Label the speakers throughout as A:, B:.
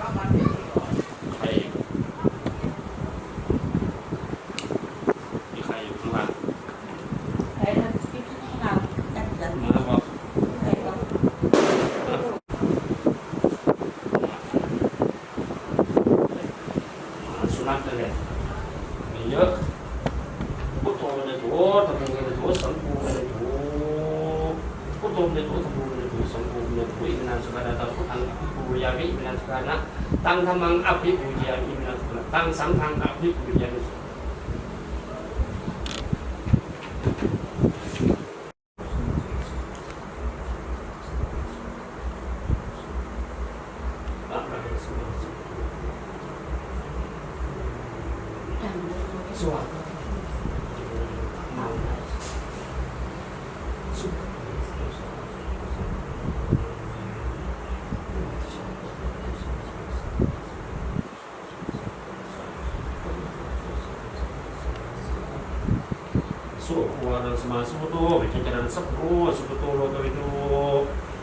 A: ใครมีใครอยู่ข้างล่าง
B: ใครนะที่ข้างหลังจัดสรร
A: มาบอก
B: ใครก็
A: หมาสุนัขนั่นแหละมีเยอะพุทโธในโถธรรมในโถสังโฆในโถพุทโธในโถธรรมในโถสังโฆในโถอิมินาสุขะตังพุทธังอภิปูยามิอิมินาสุขะนะตังธรรมังอภิปูยามิอิมินาสุขะนะตังสังฆังอภิปูยามิสวัสดีสุข วานัสมาสุปโตวิจิตรังสัพโรสุขโตโลกวิโต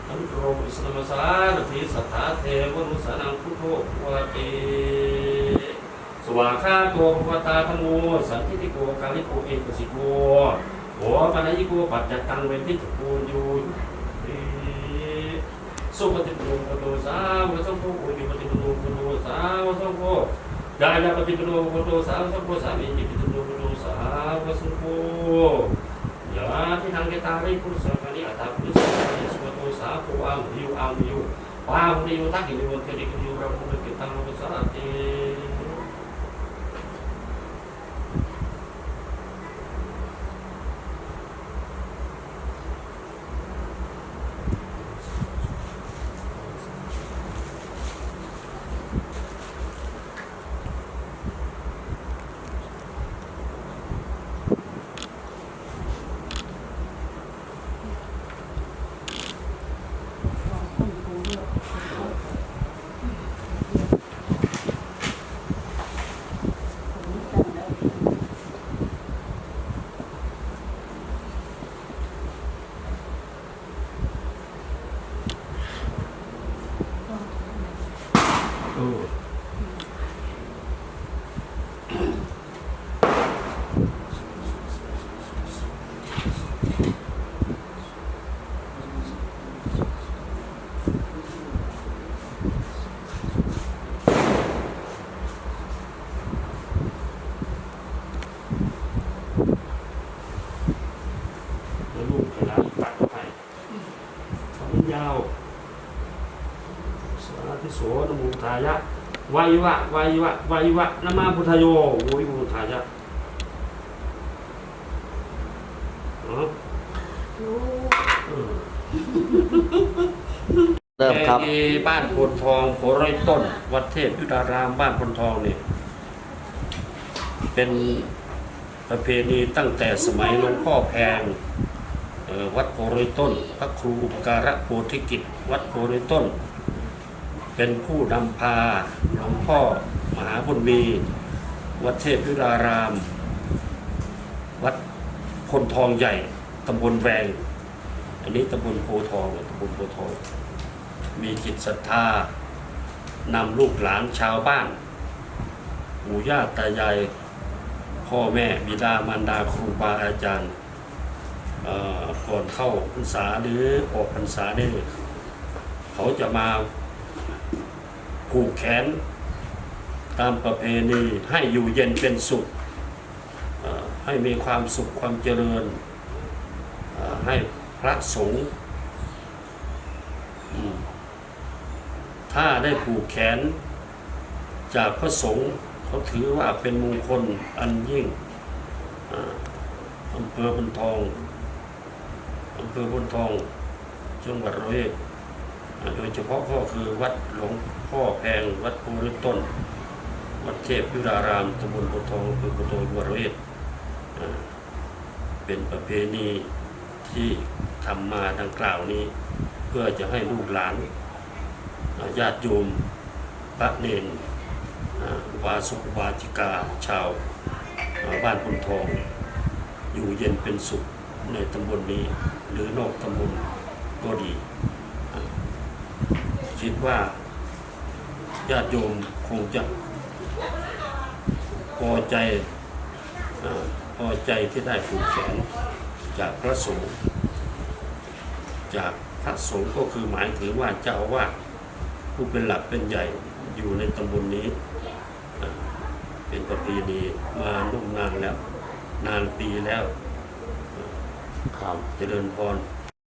A: อันโตรมิสนมสารทิสัทธาเทวรุสานังพุทโธวะเตสวากขาโตภควตาธรรมโมสันทิติโกกาลิโกเอกสิโกโหปนัยิโกปัจจตังเวทิจกูยูสุปฏิปุโกโตสาวสังโฆอุยุปฏิปุโกโตสาวสังโฆดายาปฏิปุโกโตสาวสังโฆสามีจิปฏิปุโกโตสาวสังโฆยาที่ทางเกตาริพุทธสังฆานิ อัตตาพุทธสังฆานิสุปโตสาวโคอังยูอังยูปาหุนิยุทักขินิวันเทริกิยูรามุนกิตังโลกสารติ
B: คนกูเยอะผมจังเลย
A: เออ แล้วลูกคณะตัดเข้าไปทำยาวสาธิโสนโมทายะ วายวะวายวะวายวะนะมาพุทธโยโวยมุทายะอ๋อเออ
C: เริ่มครับ
A: ที่บ้านโพนทองโพไร่ต้น วัดเทพยุทธารามบ้านโพนทองเนี่ยเป็นประเพณีตั้งแต่สมัยหลวงพ่อแพงเอ่อวัดโพไร่ต้น พระครูอุปการะโพธิกิจ วัดโพไร่ต้น เป็นผู้นำพาหลวงพ่อมหาบุญมีวัดเทพยุราราม วัดพลทองใหญ่ตำบลแวง อันนี้ตำบลโพทองตำบลโพทอง มีจิตศรัทธานำลูกหลานชาวบ้านปู่ย่าตายายพ่อแม่บิดามารดาครูบาอาจารย์ก่อนเข้าพรรษาหรือออกพรรษาเนี่ยเขาจะมา ผูกแขน ตามประเพณีให้อยู่เย็นเป็นสุข ให้มีความสุขความเจริญ ให้พระสงฆ์ถ้าได้ผูกแขน จากพระสงฆ์เขาถือว่าเป็นมงคลอันยิ่งอำเภอพนทองอำเภอพนทองจังหวัดร้อยเอ็ด โดยเฉพาะก็คือวัดหลวงพ่อแพงวัดภูริต้น วัดเทพยุรารามตำบลโพทองอำเภอโพทองวรเอ็ดอ่าเป็นประเพณีที่ทำมาดังกล่าวนี้ เพื่อจะให้ลูกหลานญาติโยมพระเนนวาสุวาจิกาชาวบ้านพนทอง อยู่เย็นเป็นสุขในตำบลนี้หรือนอกตำบลก็ดี คิดว่าญาติโยมคงจะพอใจอพอใจที่ได้ผูกแขนจากพระสงฆ์จากพระสงฆ์ก็คือหมายถึงว่าเจ้าอาวาผู้เป็นหลักเป็นใหญ่อยู่ในตำบลนนี้ เป็นประเพณีมานุ่มนานแล้ว นานปีแล้ว
C: ครับ
A: เจริญพร